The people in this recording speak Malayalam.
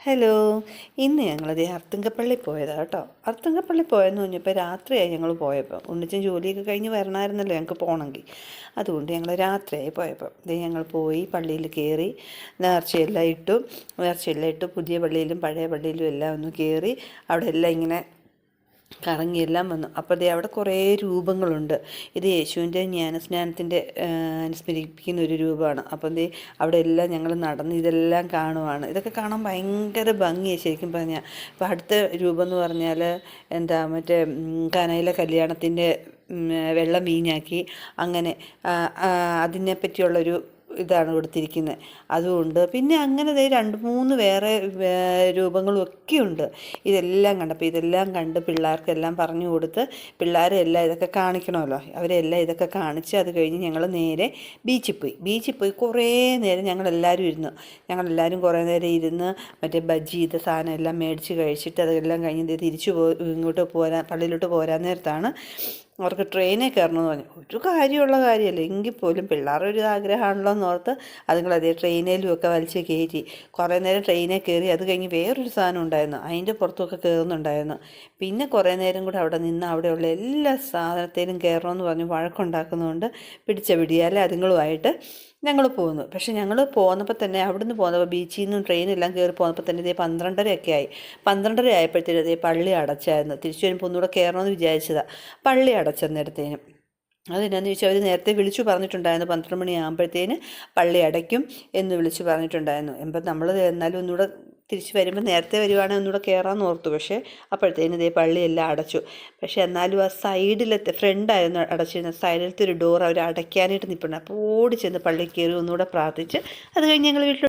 ഹലോ. ഇന്ന് ഞങ്ങളത് അർത്തുങ്കപ്പള്ളി പോയതാണ് കേട്ടോ. അർത്തുങ്കപ്പള്ളി പോയെന്ന് പറഞ്ഞപ്പോൾ രാത്രിയായി ഞങ്ങൾ പോയപ്പോൾ ഉണ്ണിച്ചൻ ജോലിയൊക്കെ കഴിഞ്ഞ് വരണമായിരുന്നല്ലോ ഞങ്ങൾക്ക് പോകണമെങ്കിൽ അതുകൊണ്ട് ഞങ്ങൾ രാത്രിയായി പോയപ്പോൾ ഇത് ഞങ്ങൾ പോയി പള്ളിയിൽ കയറി നേർച്ചയെല്ലാം ഇട്ടു. നേർച്ചയെല്ലാം ഇട്ടു. പുതിയ പള്ളിയിലും പഴയ പള്ളിയിലും എല്ലാം ഒന്ന് കയറി അവിടെ എല്ലാം ഇങ്ങനെ കറങ്ങിയെല്ലാം വന്നു. അപ്പോൾ ദേ അവിടെ കുറേ രൂപങ്ങളുണ്ട്. ഇത് യേശുവിന്റെ ജ്ഞാനസ്നാനത്തിന്റെ അനുസ്മരിപ്പിക്കുന്ന ഒരു രൂപമാണ്. അപ്പം ദേ അവിടെ എല്ലാം ഞങ്ങൾ നടന്ന് ഇതെല്ലാം കാണുവാണ്. ഇതൊക്കെ കാണാൻ ഭയങ്കര ഭംഗിയാണ് ശരിക്കും പറഞ്ഞാൽ. അപ്പോൾ അടുത്ത രൂപം എന്ന് പറഞ്ഞാൽ എന്താ മറ്റേ കനയിലെ കല്യാണത്തിന്റെ വെള്ളം വീഞ്ഞാക്കി അങ്ങനെ അതിനെ പറ്റിയുള്ളൊരു ഇതാണ് കൊടുത്തിരിക്കുന്നത് അതുകൊണ്ട് പിന്നെ അങ്ങനെ ദേ രണ്ട് മൂന്ന് വേറെ രൂപങ്ങളും ഒക്കെ ഉണ്ട് ഇതെല്ലാം കണ്ടപ്പോൾ ഇതെല്ലാം കണ്ട് പിള്ളേർക്കെല്ലാം പറഞ്ഞു കൊടുത്ത് പിള്ളേരെല്ലാം ഇതൊക്കെ കാണിക്കണമല്ലോ. അവരെല്ലാം ഇതൊക്കെ കാണിച്ച് അത് കഴിഞ്ഞ് ഞങ്ങൾ നേരെ ബീച്ചിൽ പോയി. ബീച്ചിൽ പോയി കുറേ നേരം ഞങ്ങളെല്ലാവരും ഇരുന്നു. ഞങ്ങളെല്ലാവരും കുറേ നേരം ഇരുന്ന് മറ്റേ ബജ്ജി ഇത് സാധനം എല്ലാം മേടിച്ച് കഴിച്ചിട്ട് അതെല്ലാം കഴിഞ്ഞ് തിരിച്ചു പോ ഇങ്ങോട്ട് പോരാൻ പള്ളിയിലോട്ട് പോരാൻ നേരത്താണ് അവർക്ക് ട്രെയിനിൽ കയറണമെന്ന് പറഞ്ഞു. ഒരു കാര്യമുള്ള കാര്യമല്ല. എങ്കിൽ പോലും പിള്ളേരുടെ ഒരു ആഗ്രഹമാണല്ലോ എന്നോർത്ത് അതുങ്ങളതേ ട്രെയിനിലും ഒക്കെ വലിച്ച് കയറ്റി. കുറേ നേരം ട്രെയിനിൽ കയറി അത് കഴിഞ്ഞ് വേറൊരു സാധനം ഉണ്ടായിരുന്നു. അതിന്റെ പുറത്തൊക്കെ കയറുന്നുണ്ടായിരുന്നു. പിന്നെ കുറേ നേരം കൂടെ അവിടെ നിന്ന് അവിടെയുള്ള എല്ലാ സാധനത്തേലും കയറണമെന്ന് പറഞ്ഞ് വഴക്കുണ്ടാക്കുന്നതുകൊണ്ട് പിടിച്ച പിടിയാലെ അതുങ്ങളുമായിട്ട് ഞങ്ങൾ പോന്നു. പക്ഷേ ഞങ്ങൾ പോന്നപ്പോൾ തന്നെ അവിടുന്ന് പോന്നപ്പോൾ ബീച്ചിൽ നിന്നും ട്രെയിനെല്ലാം കയറി പോന്നപ്പോൾ തന്നെ ഇതേ പന്ത്രണ്ടരയൊക്കെ ആയി. പന്ത്രണ്ടര ആയപ്പോഴത്തേനും ഇതേ പള്ളി അടച്ചായിരുന്നു. തിരിച്ചു വരുമ്പോൾ ഒന്നുകൂടെ കയറണമെന്ന് വിചാരിച്ചതാണ് പള്ളി അടച്ചെന്നിടത്തേനും അതെന്നാന്ന് ചോദിച്ചാൽ അവർ നേരത്തെ വിളിച്ചു പറഞ്ഞിട്ടുണ്ടായിരുന്നു. പന്ത്രണ്ട് മണിയാകുമ്പോഴത്തേന് പള്ളി അടയ്ക്കും എന്ന് വിളിച്ചു പറഞ്ഞിട്ടുണ്ടായിരുന്നു. എപ്പോൾ നമ്മൾ എന്നാലും ഒന്നുകൂടെ തിരിച്ച് വരുമ്പോൾ നേരത്തെ വരുവാണെങ്കിൽ ഒന്നുകൂടെ കയറാമെന്ന് ഓർത്തു. പക്ഷേ അപ്പോഴത്തേനും ഇതേ പള്ളിയെല്ലാം അടച്ചു. പക്ഷേ എന്നാലും ആ സൈഡിലത്തെ ഫ്രണ്ടായിരുന്നു അടച്ചിരുന്നത്. സൈഡിലത്തെ ഒരു ഡോർ അവർ അടയ്ക്കാനായിട്ട് നിൽപ്പുണ്ട് അപ്പോൾ ഓടി ചെന്ന് പള്ളിയിൽ കയറി ഒന്നുകൂടെ പ്രാർത്ഥിച്ച് അത് കഴിഞ്ഞ് ഞങ്ങൾ വീട്ടിൽ